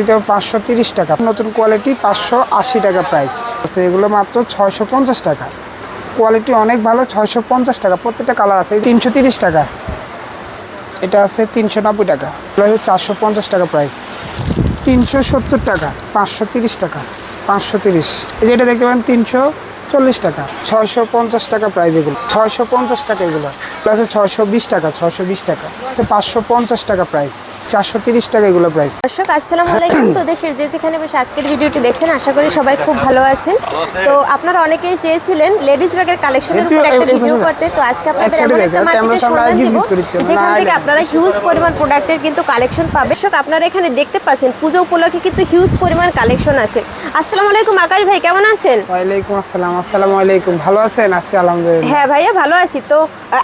এটা পাঁচশো তিরিশ টাকা। নতুন কোয়ালিটি পাঁচশো আশি টাকা প্রাইস আছে এগুলো মাত্র ছয়শো পঞ্চাশ টাকা। কোয়ালিটি অনেক ভালো, ছয়শো পঞ্চাশ টাকা। প্রত্যেকটা কালার আছে। তিনশো তিরিশ টাকা। এটা আছে তিনশো নব্বই টাকা। এগুলো হচ্ছে চারশো পঞ্চাশ টাকা প্রাইস তিনশো সত্তর টাকা, পাঁচশো তিরিশ টাকা, পাঁচশো তিরিশ। এই যেটা দেখতে পারেন তিনশো চল্লিশ টাকা ছয়শো পঞ্চাশ টাকা প্রাইস এগুলো। ছয়শো পঞ্চাশ টাকা এগুলো প্লাস ছয়শো বিশ টাকা ছয়শো বিশ টাকা। পাঁচশো পঞ্চাশ টাকা প্রাইস চারশো তিরিশ টাকা এগুলো প্রাইস দর্শক আসসালামু আলাইকুম। তো দেশের যে যেখানে বসে আজকের ভিডিওটি দেখছেন আশা করি সবাই খুব ভালো আছেন। তো আপনারা অনেকেই চেয়েছিলেন লেডিস ব্যাগের কালেকশনের উপর একটা ভিডিও করতে। তো আজকে আপনাদের এমন একটা সামনে সন্ধান দিব। যেখান থেকে আপনারা হিউজ পরিমাণ প্রোডাক্টের কিন্তু কালেকশন পাবে দর্শক আপনারা এখানে দেখতে পাচ্ছেন পুজো উপলক্ষে কিন্তু হিউজ পরিমাণ কালেকশন আছে। আসসালামু আলাইকুম আকাশ ভাই কেমন আছেন? ওয়ালাইকুম আসসালাম। আসসালামু আলাইকুম ভালো আছেন? আছি আলহামদুলিল্লাহ। হ্যাঁ ভাইয়া ভালো আছি। তো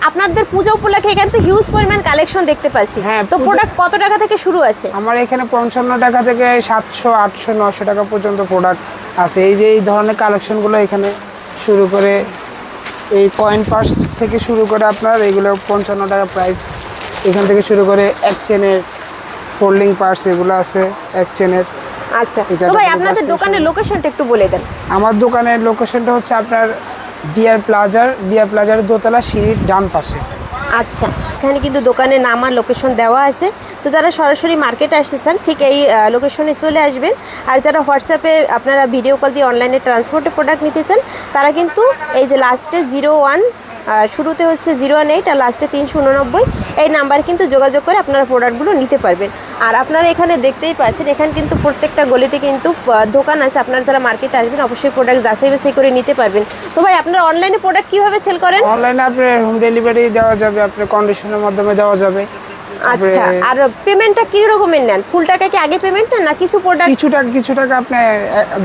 আপনাদের পুজো উপলক্ষে এখানে তো হিউজ পরিমাণ কালেকশন দেখতে পাচ্ছি। হ্যাঁ, তো প্রোডাক্ট কত টাকা থেকে শুরু আছে? আমার এখানে পঞ্চান্ন টাকা থেকে সাতশো আটশো নশো টাকা পর্যন্ত প্রোডাক্ট আছে। এই যে এই ধরনের কালেকশনগুলো এখানে শুরু করে এই কয়েন পার্স থেকে শুরু করে আপনার এগুলো পঞ্চান্ন টাকা প্রাইস এখান থেকে শুরু করে এক চেনের ফোল্ডিং পার্স এগুলো আছে এক চেনের আচ্ছা তো ভাই আপনাদের দোকানের লোকেশনটা একটু বলে দেন। আমার দোকানের লোকেশনটা হচ্ছে আপনার বিয়ার প্লাজার বিয়ার প্লাজার দোতলা সিঁড়ির ডান পাশে। আচ্ছা এখানে কিন্তু দোকানের নাম আর লোকেশন দেওয়া আছে। তো যারা সরাসরি মার্কেটে আসতে চান ঠিক এই লোকেশনে চলে আসবেন। আর যারা হোয়াটসঅ্যাপে আপনারা ভিডিও কল দিয়ে অনলাইনে ট্রান্সপোর্টে প্রোডাক্ট নিতে চান তারা কিন্তু এই যে লাস্টে জিরো ওয়ান শুরুতে হচ্ছে জিরো ওয়ান এইট আর লাস্টে তিনশো উননব্বই এই নাম্বারে কিন্তু যোগাযোগ করে আপনারা প্রোডাক্টগুলো নিতে পারবেন। আর আপনারা এখানে দেখতেই পাচ্ছেন এখানে কিন্তু প্রত্যেকটা গলিতে কিন্তু দোকান আছে। আপনারা যারা মার্কেটে আসবেন অবশ্যই প্রোডাক্ট যাচাই বাছাই করে নিতে পারবেন। তো ভাই আপনারা অনলাইনে প্রোডাক্ট কীভাবে সেল করেন? অনলাইনে আপনার হোম ডেলিভারি দেওয়া যাবে আপনার কন্ডিশনের মাধ্যমে দেওয়া যাবে। আচ্ছা আর পেমেন্টটা কি রকমের নেন? ফুল টাকা কি আগে পেমেন্ট নেন না কিছু প্রোডাক্ট কিছু টাকা কিছু টাকা আপনি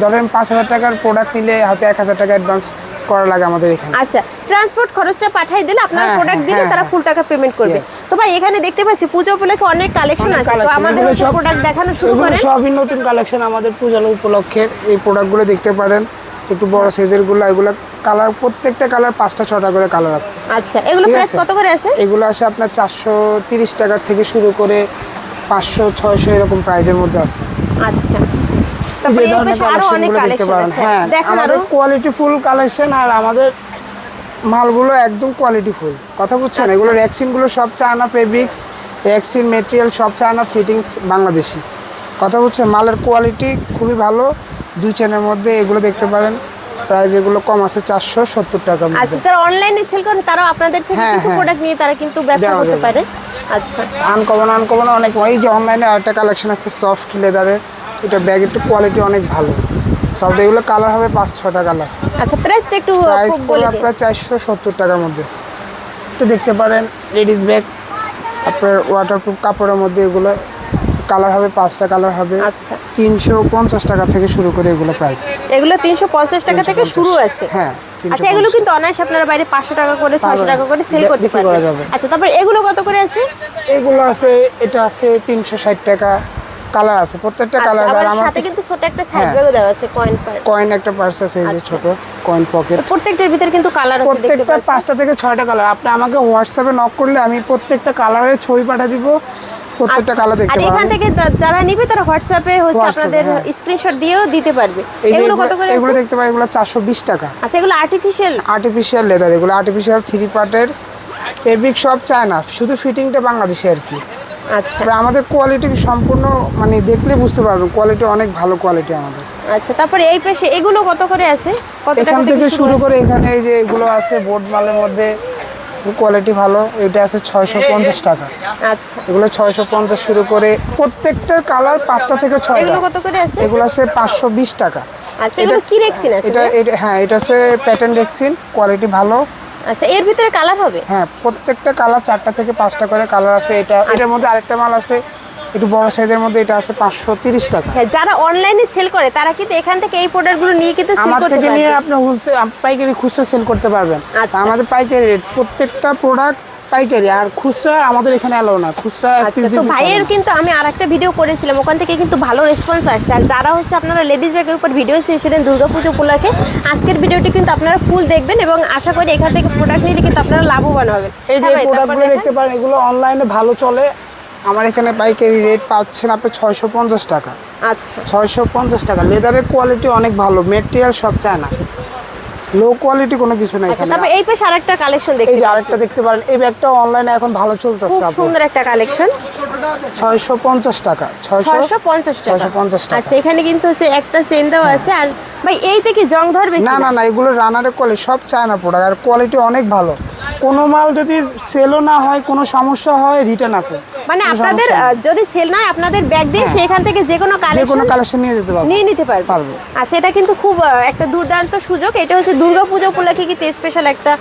ধরেন পাঁচ হাজার টাকার প্রোডাক্ট নিলে হাতে এক হাজার টাকা অ্যাডভান্স করা লাগে আমাদের এখানে। আচ্ছা ট্রান্সপোর্ট খরচটা পাঠাই দিলে আপনার হ্যাঁ, প্রোডাক্ট দিলে হ্যাঁ, তারা হ্যাঁ। ফুল টাকা পেমেন্ট করবে. তো ভাই এখানে দেখতে পাচ্ছি পুজো উপলক্ষে অনেক কালেকশন আছে। তো আমাদের সব- প্রোডাক্ট দেখানো শুরু করেন। সবই নতুন কালেকশন আমাদের পূজা উপলক্ষের এই প্রোডাক্টগুলো দেখতে পারেন। একটু বড় সাইজেরগুলো এগুলো কালার প্রত্যেকটা কালার পাঁচটা ছটা করে কালার আছে। আচ্ছা এগুলো প্রাইস কত করে আছে? এগুলো আছে আপনার চারশো তিরিশ টাকা থেকে শুরু করে পাঁচশো ছয়শো এরকম প্রাইজের মধ্যে আছে। আচ্ছা। যে ধরনের দেখতে কালেকশন হ্যাঁ আমাদের কোয়ালিটি ফুল কালেকশন আর আমাদের মালগুলো একদম কোয়ালিটি ফুল কথা বুঝছেন? আচ্ছা। এগুলো র্যাক্সিনগুলো সব চায়না ফেব্রিক্স র্যাক্সিন মেটেরিয়াল সব চায়না ফিটিংস বাংলাদেশি। কথা বুঝছেন? মালের কোয়ালিটি খুবই ভালো। দুই চেনের মধ্যে এগুলো দেখতে পারেন। প্রাইস এগুলো কম আছে চারশো সত্তর টাকার আচ্ছা যারা অনলাইনে সেল করেন তারাও আপনাদের থেকে হ্যাঁ, কিছু হ্যাঁ। প্রোডাক্ট নিয়ে তারা কিন্তু ব্যবসা করতে পারে। আচ্ছা। আনকমন আনকমন অনেক। এই যে অনলাইনে আরেকটা কালেকশন আছে সফট লেদারের এটা ব্যাগ একটু কোয়ালিটি অনেক ভালো। সফট এগুলো কালার হবে পাঁচ ছটা কালার আচ্ছা প্রাইসটা একটু প্রাইস বলে আপনার চারশো সত্তর টাকার মধ্যে। তো দেখতে পারেন লেডিস ব্যাগ আপনার ওয়াটারপ্রুফ কাপড়ের মধ্যে এগুলো কালার হবে পাঁচটা কালার হবে। আচ্ছা। তিনশো পঞ্চাশ টাকা থেকে শুরু করে এগুলো প্রাইস এগুলো তিনশো পঞ্চাশ টাকা থেকে শুরু আছে? হ্যাঁ আচ্ছা এগুলো কিন্তু অনায়াসে আপনারা বাইরে পাঁচশো টাকা করে ছশো টাকা করে সেল করতে পারবেন। আচ্ছা তারপর এগুলো কত করে আছে? এগুলো আছে এটা আছে তিনশো ষাট টাকা। কালার আছে প্রত্যেকটা আচ্ছা, কালার আর আমার সাথে কিন্তু ছোট একটা সাইড হ্যাঁ। ব্যাগও দেওয়া আছে কয়েন পার কয়েন একটা পার্স আছে এই যে আচ্ছা। ছোট কয়েন পকেট প্রত্যেকটার ভিতরে কিন্তু কালার আছে দেখতে পাচ্ছেন? প্রত্যেকটা পাঁচটা থেকে ছয়টা কালার। আপনি আমাকে হোয়াটসঅ্যাপে নক করলে আমি প্রত্যেকটা কালারের ছবি পাঠিয়ে দিব। প্রত্যেকটা আচ্ছা, কালার আর এখান থেকে যারা নিবে তারা হোয়াটসঅ্যাপে হচ্ছে আপনাদের হ্যাঁ। স্ক্রিনশট দিয়েও দিতে পারবে। এগুলো কত করে এগুলো দেখতে পারেন এগুলো চারশো বিশ টাকা। আচ্ছা এগুলো আর্টিফিশিয়াল আর্টিফিশিয়াল লেদার এগুলো আর্টিফিশিয়াল থ্রি পার্টের ফেব্রিক সব চায় না শুধু ফিটিংটা বাংলাদেশে আর কি। আচ্ছা। আমাদের কোয়ালিটি সম্পূর্ণ মানে দেখলে বুঝতে পারবেন কোয়ালিটি অনেক ভালো কোয়ালিটি আমাদের। আচ্ছা তারপরে এই পাশে এগুলো কত করে আছে? কত এখান থেকে শুরু করে এখানে এই যে এগুলো আছে বোর্ড মালের মধ্যে কোয়ালিটি ভালো এটা আছে ছয়শো পঞ্চাশ টাকা। আচ্ছা। এগুলো ছয়শো পঞ্চাশ শুরু করে প্রত্যেকটার কালার পাঁচটা থেকে ছয় এগুলো কত করে আছে? এগুলো আছে পাঁচশো বিশ টাকা। আচ্ছা এগুলো কি রেক্সিন আছে এটা এটা হ্যাঁ এটা হচ্ছে প্যাটার্ন রেক্সিন কোয়ালিটি ভালো। আচ্ছা এর ভিতরে কালার হবে? হ্যাঁ প্রত্যেকটা কালার চারটা থেকে পাঁচটা করে কালার আছে। এটা আচ্ছা। এটার মধ্যে আরেকটা মাল আছে একটু বড় সাইজের মধ্যে এটা আছে পাঁচশো তিরিশ টাকা। হ্যাঁ যারা অনলাইনে সেল করে তারা কিন্তু এখান থেকে এই প্রোডাক্টগুলো নিয়ে কিন্তু সেল করতে থেকে নিয়ে আপনার আপনি হোলসেল পাইকারি খুচরা সেল করতে পারবেন। আচ্ছা। আমাদের পাইকারি রেট প্রত্যেকটা প্রোডাক্ট পাইকারি আর খুচরা আমাদের এখানে অ্যালাউ না খুচরা আচ্ছা তো ভাইয়ের কিন্তু আমি আর একটা ভিডিও করেছিলাম ওখান থেকে কিন্তু ভালো রেসপন্স আসছে। আর যারা হচ্ছে আপনারা লেডিস ব্যাগের উপর ভিডিও চেয়েছিলেন দুর্গাপুজো উপলক্ষে আজকের ভিডিওটি কিন্তু আপনারা ফুল দেখবেন এবং আশা করি এখান থেকে প্রোডাক্ট নিলে কিন্তু আপনারা লাভবান হবেন। এই যে হ্যাঁ প্রোডাক্টগুলো দেখতে পারেন এগুলো অনলাইনে ভালো চলে। আমার এখানে পাইকারি রেট পাচ্ছেন আপনি ছয়শো পঞ্চাশ টাকা। আচ্ছা। ছয়শো পঞ্চাশ টাকা। লেদারের কোয়ালিটি অনেক ভালো মেটেরিয়াল সব চায় না লো কোয়ালিটি কোনো কিছু নাই আচ্ছা এখানে। তারপর এই পাশে আরেকটা কালেকশন এই দেখতে যে পাচ্ছি। আরেকটা দেখতে পারেন এই ব্যাগটা অনলাইনে এখন ভালো চলতেছে খুব সুন্দর একটা কালেকশন ছয়শো পঞ্চাশ টাকা ছয়শো ছয়শো পঞ্চাশ টাকা। 650 টাকা। আচ্ছা এখানে কিন্তু হচ্ছে একটা সেন দেওয়া আছে। আর ভাই এইতে কি জং ধরবে না না না এগুলো রানারের কোয়ালিটি সব চায়না প্রোডাক্ট আর কোয়ালিটি অনেক ভালো। কোনো মাল যদি সেলও না হয় কোনো সমস্যা হয় রিটার্ন আছে। মানে আপনাদের যদি সেল নাই আপনাদের ব্যাগ দিয়ে হ্যাঁ। সেখান থেকে যে কোনো নেই। যে কোনো কালেকশন কালেকশন নিয়ে যেতে পারব। নিয়ে নিতে পারবে। পারব। আচ্ছা এটা কিন্তু খুব একটা দুর্দান্ত সুযোগ। এটা হচ্ছে দুর্গাপূজা উপলক্ষে কিন্তু স্পেশাল একটা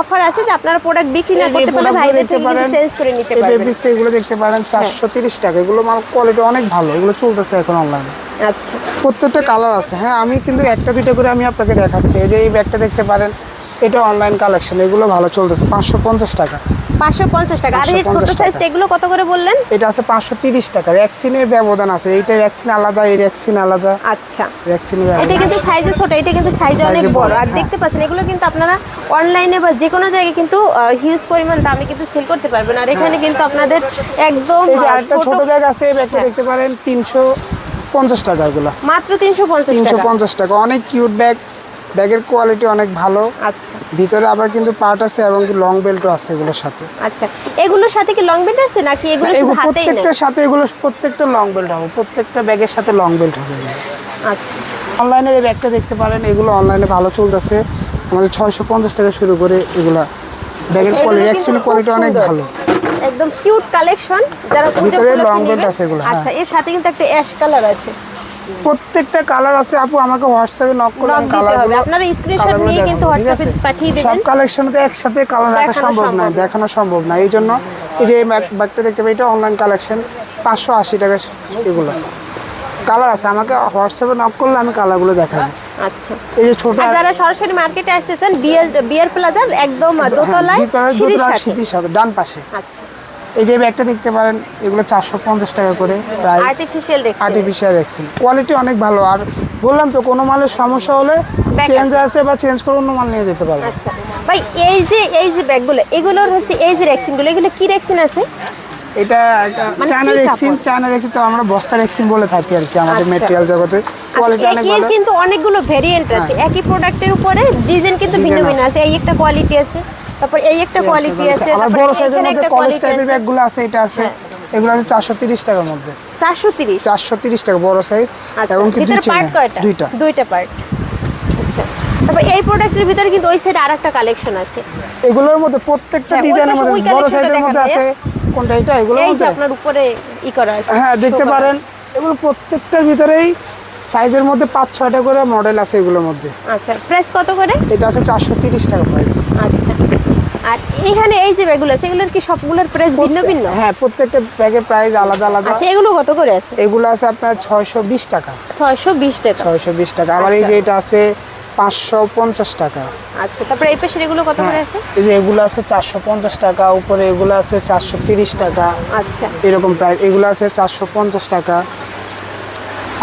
অফার আছে যে আপনারা প্রোডাক্ট বিক্রি না করতে পারলে product ভাইদের দেখতে থেকে পারেন, চেঞ্জ করে নিতে এই পারবেন। Fabrics এগুলো দেখতে পারেন চারশো তিরিশ টাকা। এগুলো মাল কোয়ালিটি অনেক ভালো। এগুলো চলতেছে এখন অনলাইনে আচ্ছা। প্রত্যেকটা কালার আছে। হ্যাঁ আমি কিন্তু একটা দুটো করে আমি আপনাকে দেখাচ্ছি। এই যে এই ব্যাগটা দেখতে পারেন এটা অনলাইন কালেকশন এগুলো ভালো চলতেছে পাঁচশো পঞ্চাশ টাকা। পাঁচশো পঞ্চাশ টাকা। আর এই ছোট সাইজ এগুলো কত করে বললেন? এটা আছে পাঁচশো তিরিশ টাকা। র্যাক্সিনের ব্যবধান আছে এইটা র্যাক্সিন আলাদা এই র্যাক্সিন আলাদা। আচ্ছা। র্যাক্সিনের এটা কিন্তু সাইজে ছোট এটা কিন্তু সাইজে অনেক বড়। আর হ্যাঁ। দেখতে পাচ্ছেন এগুলো কিন্তু আপনারা অনলাইনে বা যে কোনো জায়গায় কিন্তু হিউজ পরিমাণ দামে কিন্তু সেল করতে পারবেন। আর এখানে কিন্তু আপনাদের একদম ছোট ব্যাগ আছে এই ব্যাগটা হ্যাঁ। দেখতে পারেন তিনশো পঞ্চাশ টাকা এগুলো। মাত্র তিনশো পঞ্চাশ তিনশো টাকা পঞ্চাশ টাকা। অনেক কিউট ব্যাগ ব্যাগের কোয়ালিটি অনেক ভালো। আচ্ছা। ভিতরে আবার কিন্তু পার্ট আছে এবং কি লং বেল্টও আছে এগুলোর সাথে। আচ্ছা এগুলোর সাথে কি লং বেল্ট আছে নাকি এগুলো প্রত্যেকটার সাথে এগুলো প্রত্যেকটা লং বেল্ট হবে প্রত্যেকটা ব্যাগের সাথে লং বেল্ট হবে। আচ্ছা। অনলাইনে এই ব্যাগটা দেখতে পারেন এগুলো অনলাইনে ভালো চলতেছে। আমাদের ছয়শো পঞ্চাশ টাকা শুরু করে এগুলা। ব্যাগের কোয়ালিটি অ্যাকচুয়ালি কোয়ালিটি অনেক ভালো। একদম কিউট কালেকশন যারা ভিতরে belt নেবেন। আছে এগুলো, হ্যাঁ। আচ্ছা এর সাথে কিন্তু একটা অ্যাশ কালার আছে। প্রত্যেকটা কালার আছে আপু আমাকে হোয়াটসঅ্যাপে নক করে কালার হবে। আপনারা স্ক্রিনশট নিয়ে কিন্তু হোয়াটসঅ্যাপে পাঠিয়ে সব দেবেন কালেকশনতে একসাথে কালার রাখা সম্ভব না। দেখানো সম্ভব না। এই জন্য এই যে ব্যাগটা দেখতে পাই এটা অনলাইন কালেকশন পাঁচশো আশি টাকা এগুলো। কালার আছে আমাকে হোয়াটসঅ্যাপে নক করলে আমি কালারগুলো দেখাবো। আচ্ছা। এই যে ছোট যারা সরাসরি মার্কেটে আসতে চান বিয়ার বিয়ার প্লাজার একদম হ্যাঁ, দোতলায় সিঁড়ির সাথে ডান পাশে। আচ্ছা। এই যে ব্যাগটা দেখতে পারেন এগুলো চারশো পঞ্চাশ টাকা করে প্রাইস আর্টিফিশিয়াল এক্সিল কোয়ালিটি অনেক ভালো। আর বললাম তো কোনো মালের সমস্যা হলে চেঞ্জ আছে। বা চেঞ্জ করে অন্য মাল নিয়ে যেতে পারবে আচ্ছা। ভাই এই যে এই যে ব্যাগগুলো এগুলোর হচ্ছে এই যে রেক্সিনগুলো এগুলো কি রেক্সিন আছে? এটা চায়না রেক্সিন? চায়না রেক্সিন তো আমরা বস্তা রেক্সিন বলে থাকি আর কি আমাদের আচ্ছা। মেটেরিয়াল জগতে। কোয়ালিটি আচ্ছা, অনেক ভালো। হ্যাঁ। কিন্তু অনেকগুলো ভেরিয়েন্ট আছে। একই প্রোডাক্টের উপরে ডিজাইন কিন্তু ভিন্ন ভিন্ন। আছে। এই একটা কোয়ালিটি আছে। তারপর এই একটা কোয়ালিটি আছে আবার বড় সাইজের মধ্যে কলেজ টাইপের ব্যাগগুলো আছে। এটা আছে। এগুলো আছে চারশো তিরিশ টাকার মধ্যে। চারশো তিরিশ? চারশো তিরিশ টাকা বড় সাইজ আচ্ছা এবং কি দুই ভিতরে পার্ট কয়টা? দুইটা। দুইটা পার্ট আচ্ছা তারপর এই প্রোডাক্টের ভিতরে কিন্তু ওই সাইডে আরেকটা কালেকশন আছে। এগুলোর মধ্যে প্রত্যেকটা হ্যাঁ, ডিজাইনের মধ্যে বড় সাইজের মধ্যে আছে। কোনটা এটা? এগুলোর এই যে আপনার উপরে ই করা আছে হ্যাঁ দেখতে পারেন। এগুলো প্রত্যেকটার ভিতরেই সাইজের মধ্যে পাঁচ ছয়টা করে মডেল আছে এগুলোর মধ্যে। আচ্ছা প্রাইস কত করে? এটা আছে চারশো তিরিশ টাকা প্রাইস আচ্ছা। আর এখানে এই যে ব্যাগগুলো আছে এগুলোর কি সবগুলোর প্রাইস ভিন্ন ভিন্ন? হ্যাঁ প্রত্যেকটা ব্যাগের প্রাইস আলাদা আলাদা। আচ্ছা এগুলো কত করে আছে? এগুলো আছে আপনার ছয়শো বিশ টাকা। ছয়শো বিশ টাকা। ছয়শো বিশ টাকা। আবার এই যে এটা আছে পাঁচশো পঞ্চাশ টাকা। আচ্ছা তারপরে এই পাশের এগুলো কত করে হ্যাঁ আছে? এই যে এগুলো আছে চারশো পঞ্চাশ টাকা উপরে এগুলো আছে চারশো তিরিশ টাকা। আচ্ছা। এরকম প্রাইস এগুলো আছে চারশো পঞ্চাশ টাকা।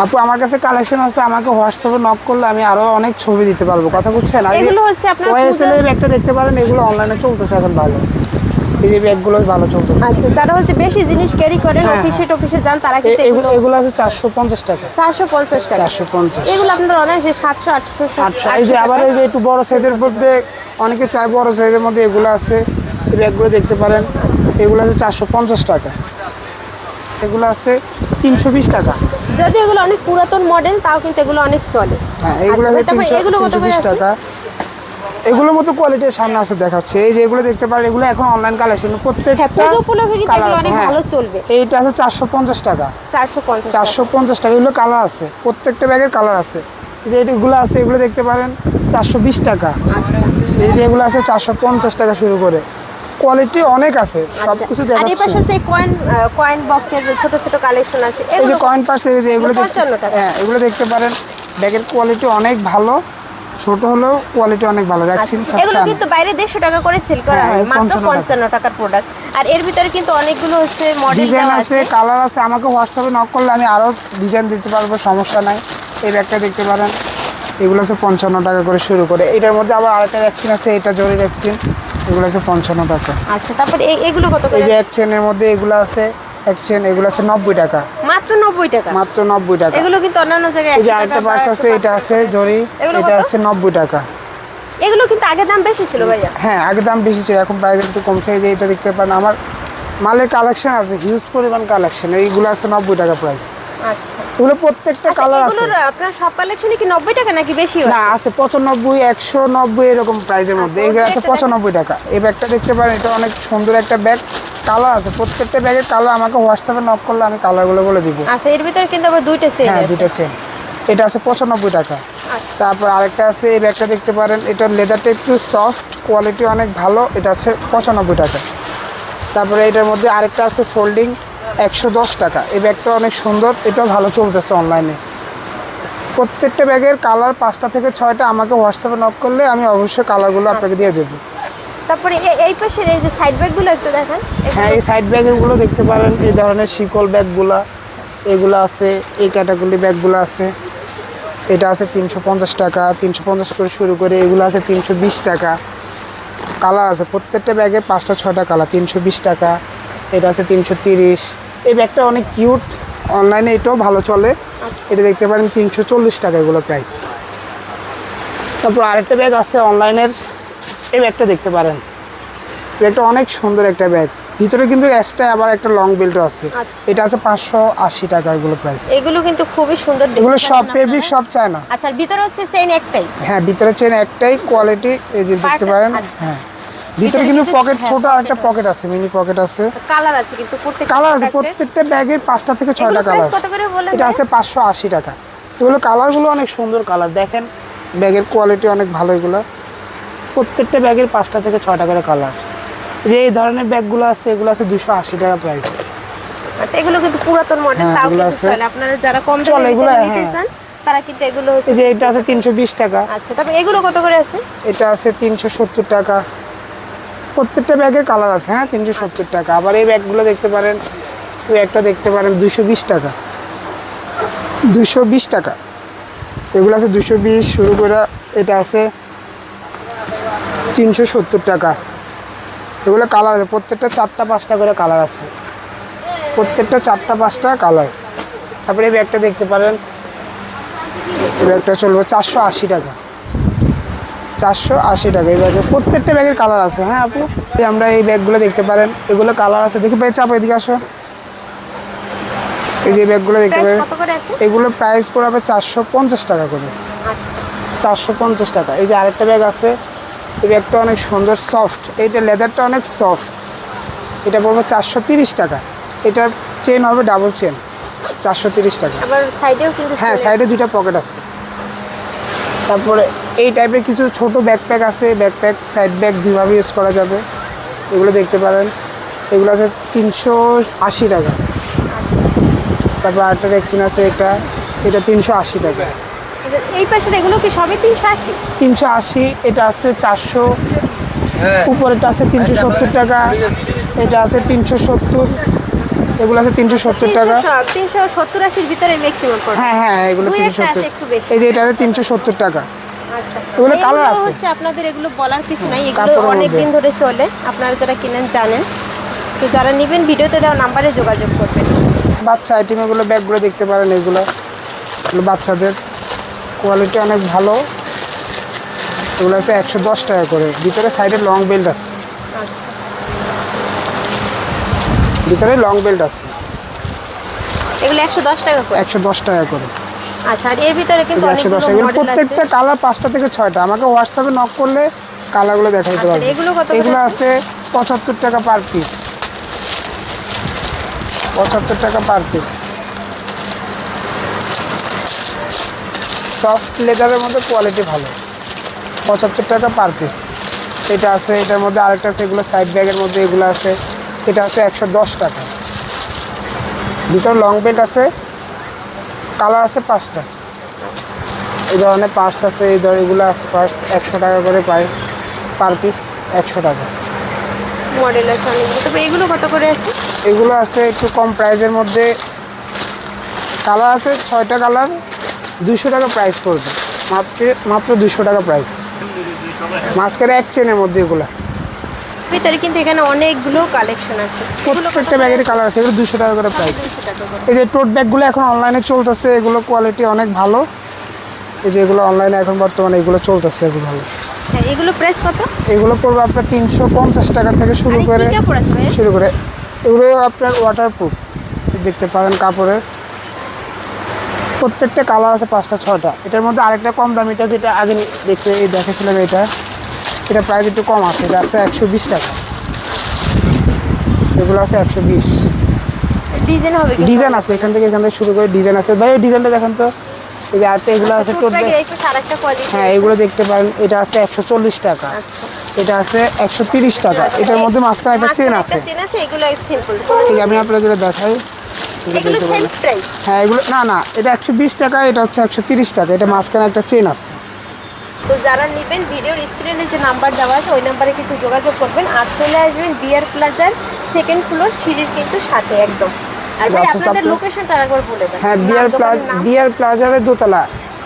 আপু আমার কাছে কালেকশন আছে আমাকে হোয়াটসঅ্যাপে নক করলে আমি আরও অনেক ছবি দিতে পারব। কথা বুঝছেন? এগুলো হচ্ছে আপনার ওএসএল এর একটা দেখতে পারেন এগুলো অনলাইনে চলতেছে এখন ভালো। এই যে ব্যাগগুলো ভালো চলতেছে। আচ্ছা যারা হচ্ছে বেশি জিনিস ক্যারি করেন হ্যাঁ, অফিসে টফিসে যান তারা কিন্তু এগুলো এগুলো আছে চারশো পঞ্চাশ টাকা। চারশো পঞ্চাশ টাকা। চারশো পঞ্চাশ। এগুলো আপনার অনায়াসে সাতশো আটশো আচ্ছা এই যে আবার এই যে একটু বড় সাইজের মধ্যে অনেকে চায় বড় সাইজের মধ্যে এগুলো আছে। এই ব্যাগগুলো দেখতে পারেন। এগুলো আছে চারশো পঞ্চাশ টাকা। এগুলো আছে তিনশো বিশ টাকা। যদি এগুলো অনেক পুরাতন মডেল তাও কিন্তু এগুলো অনেক চলে হ্যাঁ এগুলো আচ্ছা, কত করে টাকা। এগুলোর মতো কোয়ালিটির সামনে আছে দেখাচ্ছে। এই যে এগুলো দেখতে পারেন এগুলো এখন অনলাইন কালেকশন হ্যাঁ প্রত্যেকটা পুজো উপলক্ষে কিন্তু কালার এগুলো অনেক হ্যাঁ। ভালো চলবে। এইটা আছে চারশো পঞ্চাশ টাকা। চারশো পঞ্চাশ চারশো পঞ্চাশ টাকা এগুলো কালার আছে প্রত্যেকটা ব্যাগের কালার আছে। এই যে এগুলো আছে এগুলো দেখতে পারেন চারশো বিশ টাকা। আচ্ছা। এই যে এগুলো আছে চারশো পঞ্চাশ টাকা শুরু করে। কোয়ালিটি অনেক আছে আচ্ছা। কিছু আর পাশে দেখাচ্ছে কয়েন কয়েন বক্সের ছোট ছোট কালেকশন আছে এই যে এগুলো কয়েন পার্স এই যে এগুলো দেখতে 55 টাকা। হ্যাঁ এগুলো দেখতে পারেন। ব্যাগের কোয়ালিটি অনেক ভালো ছোট হলেও কোয়ালিটি অনেক ভালো। আচ্ছা, এগুলো কিন্তু বাইরে দেড়শো টাকা করে সেল করা হ্যাঁ, হয় মাত্র 55 পঞ্চান্ন টাকার প্রোডাক্ট আর এর ভিতরে কিন্তু অনেকগুলো হচ্ছে মডেল ডিজাইন আছে কালার আছে আমাকে হোয়াটসঅ্যাপে নক করলে আমি আরও ডিজাইন দিতে পারব সমস্যা নাই। এই ব্যাগটা দেখতে পারেন। এগুলো আছে পঞ্চান্ন টাকা করে শুরু করে। এটার মধ্যে আবার আরেকটা ভ্যাকসিন আছে এটা জরি ভ্যাকসিন এগুলো আছে পঞ্চান্ন টাকা। আচ্ছা তারপর এগুলো কত এই যে এক চেনের মধ্যে এগুলো আছে এক চেন এগুলো আছে নব্বই টাকা। মাত্র নব্বই টাকা? মাত্র নব্বই টাকা। এগুলো কিন্তু অন্যান্য জায়গায় এই যে আরেকটা পার্স আছে এটা আছে জরি এটা আছে নব্বই টাকা। এগুলো কিন্তু আগে দাম বেশি ছিল ভাইয়া। হ্যাঁ আগে দাম বেশি ছিল এখন প্রাইস একটু কমছে। এই যে এটা দেখতে পারেন আমার মালের কালেকশন আছে হিউজ পরিমাণ কালেকশন এইগুলো আছে নব্বই টাকা প্রাইস আচ্ছা। এগুলো প্রত্যেকটা আচ্ছা, কালার আছে। আপনার সব কালেকশনই কি নব্বই টাকা নাকি বেশি না আছে এরকম মধ্যে। আচ্ছা, এগুলো আছে একটা পঁচানব্বই টাকা। এই ব্যাগটা দেখতে পারেন এটা অনেক সুন্দর একটা ব্যাগ। কালার আছে প্রত্যেকটা ব্যাগের কালার আমাকে হোয়াটসঅ্যাপে নক করলে আমি কালারগুলো বলে দিব। আচ্ছা এর ভিতরে কিন্তু আবার দুইটা হ্যাঁ আছে। দুইটা চেন এটা আছে পঁচানব্বই টাকা। আচ্ছা। তারপর আরেকটা আছে এই ব্যাগটা দেখতে পারেন এটা লেদারটা একটু সফট কোয়ালিটি অনেক ভালো এটা আছে পঁচানব্বই টাকা। তারপরে এটার মধ্যে আরেকটা আছে ফোল্ডিং একশো দশ টাকা। এই ব্যাগটা অনেক সুন্দর এটাও ভালো চলতেছে অনলাইনে প্রত্যেকটা ব্যাগের কালার পাঁচটা থেকে ছয়টা আমাকে হোয়াটসঅ্যাপে নক করলে আমি অবশ্যই কালারগুলো আপনাকে দিয়ে দেবো। তারপরে এই পাশের এই যে সাইড ব্যাগগুলো একটু দেখান। হ্যাঁ এই সাইড ব্যাগগুলো দেখতে পারেন এই ধরনের শিকল ব্যাগগুলা এগুলো আছে এই ক্যাটাগরি ব্যাগগুলো আছে। এটা আছে তিনশো পঞ্চাশ টাকা তিনশো পঞ্চাশ করে শুরু করে এগুলো আছে তিনশো বিশ টাকা। কালার আছে প্রত্যেকটা ব্যাগে পাঁচটা ছয়টা কালার তিনশো বিশ টাকা। এটা আছে তিনশো তিরিশ। এই ব্যাগটা অনেক কিউট। অনলাইনে এটাও ভালো চলে। এটা দেখতে পারেন তিনশো চল্লিশ টাকা এগুলো প্রাইস তারপর আরেকটা ব্যাগ আছে অনলাইনের। এই ব্যাগটা দেখতে পারেন। ব্যাগটা অনেক সুন্দর একটা ব্যাগ। ভিতরে কিন্তু এক্সট্রা আবার একটা লং বেল্টও আছে। আচ্ছা। এটা আছে পাঁচশো আশি টাকা এগুলো প্রাইস এগুলো কিন্তু খুবই সুন্দর এগুলো সব ফেব্রিক সব চায় না আচ্ছা ভিতরে হচ্ছে চেইন একটাই? হ্যাঁ ভিতরে চেন একটাই। কোয়ালিটি এই যে দেখতে পারেন। আচ্ছা। হ্যাঁ। ভিতরে কিন্তু পকেট ছোট pocket একটা পকেট আছে মিনি পকেট আছে। কালার আছে কিন্তু প্রত্যেকটা কালার আছে প্রত্যেকটা ব্যাগের পাঁচটা থেকে ছয়টা কালার কত করে বললেন এটা আছে পাঁচশো আশি টাকা। এগুলো কালারগুলো অনেক সুন্দর কালার দেখেন ব্যাগের কোয়ালিটি অনেক ভালো এগুলো। প্রত্যেকটা ব্যাগের পাঁচটা থেকে ছয়টা করে কালার যে এই ধরনের ব্যাগগুলো আছে এগুলো আছে দুশো আশি টাকা প্রাইস আচ্ছা এগুলো কিন্তু পুরাতন মডেল হ্যাঁ, তাও কিন্তু আপনারা যারা কম চলে, এগুলো, নিতে হ্যাঁ। চান তারা কিন্তু এগুলো হচ্ছে যে এটা আছে তিনশো বিশ টাকা। আচ্ছা তারপর এগুলো কত করে আছে? এটা আছে তিনশো সত্তর টাকা। প্রত্যেকটা ব্যাগের কালার আছে হ্যাঁ? তিনশো সত্তর টাকা। আবার এই ব্যাগগুলো দেখতে পারেন, এই একটা দেখতে পারেন দুশো বিশ টাকা। দুশো বিশ টাকা। এগুলো আছে দুশো বিশ, শুরু করে এটা আছে তিনশো সত্তর টাকা। এগুলো কালার আছে, প্রত্যেকটা চারটা পাঁচটা করে কালার আছে। প্রত্যেকটা চারটা পাঁচটা কালার তারপরে এই ব্যাগটা দেখতে পারেন, এই ব্যাগটা চলবে চারশো আশি টাকা। চারশো আশি টাকা। এই ব্যাগের প্রত্যেকটা ব্যাগের কালার আছে হ্যাঁ আপু? আমরা এই ব্যাগগুলো দেখতে পারেন। এগুলো কালার আছে। দেখি ভাই চাপা এদিকে আসো। এই যে ব্যাগগুলো দেখতে পারেন। এগুলো প্রাইস পড়াবে চারশো পঞ্চাশ টাকা করে। চারশো পঞ্চাশ টাকা। এই যে আরেকটা ব্যাগ আছে। এই ব্যাগটা অনেক সুন্দর সফট এইটা লেদারটা অনেক সফট এটা পড়বে চারশো তিরিশ টাকা। এটার চেন হবে ডাবল চেন চারশো তিরিশ টাকা। হ্যাঁ সাইডে দুটো পকেট আছে। তারপরে এই টাইপের কিছু ছোট ব্যাকপ্যাক আছে ব্যাকপ্যাক সাইড ব্যাগ দুইভাবে ইউজ করা যাবে। এগুলো দেখতে পারেন। এগুলো আছে তিনশো আশি টাকা। তারপর আরেকটা ভ্যাকসিন আছে এটা। এটা তিনশো আশি টাকা। আচ্ছা, এই পাশে এগুলো কি সবই তিনশো আশি? তিনশো আশি এটা আছে চারশো। উপরেটা আছে তিনশো সত্তর টাকা। এটা আছে তিনশো সত্তর। এগুলো আছে তিনশো সত্তর টাকা। তিনশো সত্তর আশির ভিতরে ম্যাক্সিমাম হ্যাঁ হ্যাঁ এগুলো তিনশো সত্তর। এই যে এটা আছে তিনশো সত্তর টাকা। আচ্ছা এগুলো colour আছে। হচ্ছে আপনাদের এগুলো বলার কিছু নাই। এগুলো অনেক দিন ধরে চলে। আপনারা যারা কিনেন জানেন। তো যারা নেবেন ভিডিওতে দেওয়া নাম্বারে যোগাযোগ করবেন। বাচ্চা আইটেম এগুলো ব্যাগগুলো দেখতে পারেন এগুলো। এগুলো বাচ্চাদের। কোয়ালিটি অনেক ভালো। এগুলো আছে একশো দশ টাকা করে। ভিতরে সাইডে লং বেল্ট আছে। ভিতরে লং বেল্ট আছে। এগুলো একশো দশ টাকা করে। একশো দশ টাকা করে। আচ্ছা আর এর ভিতরে কিন্তু দশ অনেকগুলো টাকা। এগুলো প্রত্যেকটা কালার পাঁচটা থেকে ছয়টা। আমাকে হোয়াটসঅ্যাপে নক করলে কালারগুলো দেখাইতে আচ্ছা, পারবে। এগুলো কত এগুলো আছে? আছে পঁচাত্তর টাকা পার পিস পঁচাত্তর টাকা পার পিস সফট লেদারের মধ্যে কোয়ালিটি ভালো। পঁচাত্তর টাকা পার পিস এটা আছে এটার মধ্যে আরেকটা আছে এগুলো সাইড ব্যাগের মধ্যে এগুলো আছে। এটা আছে একশো দশ টাকা। ভিতর লং বেল্ট আছে কালার আছে পাঁচটা। এই ধরনের পার্স আছে এই ধর এগুলো আছে পার্স একশো টাকা করে পাই পার পিস একশো টাকা। মডেল আছে অনেকগুলো। তবে এগুলো কত করে আছে? এগুলো আছে একটু কম প্রাইসের মধ্যে। কালার আছে ছয়টা কালার দুশো টাকা প্রাইস পড়বে। মাত্র মাত্র দুশো টাকা প্রাইস মাঝখানে এক চেনের মধ্যে এগুলো। ভিতরে কিন্তু এখানে অনেকগুলো কালেকশন আছে। প্রত্যেকটা ব্যাগের কালার আছে এগুলো দুশো টাকা করে প্রাইস 200 টাকা করে। এই যে টোট ব্যাগগুলো এখন অনলাইনে চলতেছে এগুলো কোয়ালিটি অনেক ভালো। এই যে এগুলো অনলাইনে এখন বর্তমানে এগুলো চলতেছে এগুলো ভালো। হ্যাঁ এগুলো প্রাইস কত? এগুলো পড়বে আপনার তিনশো পঞ্চাশ টাকা থেকে শুরু করে শুরু করে এগুলো আপনার ওয়াটারপ্রুফ দেখতে পারেন কাপড়ের। প্রত্যেকটা কালার আছে পাঁচটা ছটা এটার মধ্যে আরেকটা কম দামিটা যেটা আগে দেখতে দেখেছিলাম এটা। এটা প্রাইস একটু কম আছে এটা আছে একশো বিশ টাকা। এগুলো আছে একশো বিশ। ডিজাইন হবে ডিজাইন আছে এখান থেকে এখান থেকে শুরু করে ডিজাইন আছে। ভাই ডিজাইনটা দেখেন তো এই যে আরেকটা এগুলো আছে হ্যাঁ এগুলো দেখতে পারেন এটা আছে একশো চল্লিশ টাকা। আচ্ছা। এটা আছে একশো তিরিশ টাকা। এটার মধ্যে মাঝখানে একটা চেন আছে। চেন আছে এগুলো সিম্পল ঠিক আমি আপনাদের দেখাই। হ্যাঁ এগুলো না না এটা একশো বিশ টাকা এটা হচ্ছে একশো তিরিশ টাকা। এটা মাঝখানে একটা চেন আছে। তো যারা নেবেন ভিডিওর স্ক্রিনে যে নাম্বার দেওয়া আছে ওই নাম্বারে কিন্তু যোগাযোগ করবেন। আর চলে আসবেন বিয়ার প্লাজার সেকেন্ড ফ্লোর সিঁড়ির কিন্তু সাথে একদম। আর ভাই আচ্ছা, আপনাদের লোকেশনটা আরেকবার বলে দেন। হ্যাঁ বিয়ার প্লাজা বিয়ার প্লাজারের দোতলা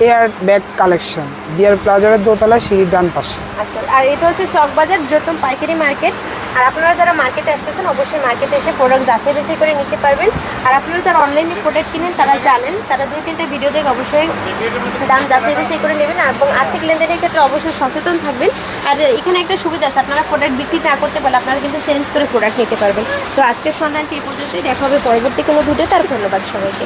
এয়ার ব্যাগ কালেকশন বিয়ার প্লাজারের দোতলা সিঁড়ির ডান পাশে। আচ্ছা আর এটা হচ্ছে চকবাজার বৃহত্তম পাইকারি মার্কেট আর আপনারা যারা মার্কেটে আসতেছেন, অবশ্যই মার্কেটে এসে প্রোডাক্ট যাচাই বাছাই করে নিতে পারবেন। আর আপনারা যারা অনলাইনে প্রোডাক্ট কিনেন, তারা জানেন, তারা দুই তিনটা ভিডিও দেখে অবশ্যই দাম যাচাই বাছাই করে নেবেন। এবং আর্থিক লেনদেনের ক্ষেত্রে অবশ্যই সচেতন থাকবেন। আর এখানে একটা সুবিধা আছে, আপনারা প্রোডাক্ট বিক্রি না করতে পারলে আপনারা কিন্তু চেঞ্জ করে প্রোডাক্ট নিতে পারবেন। তো আজকের সন্ধানটি এই পর্যন্তই। দেখা হবে পরবর্তী কোনো ভিডিওতে আর ধন্যবাদ সবাইকে।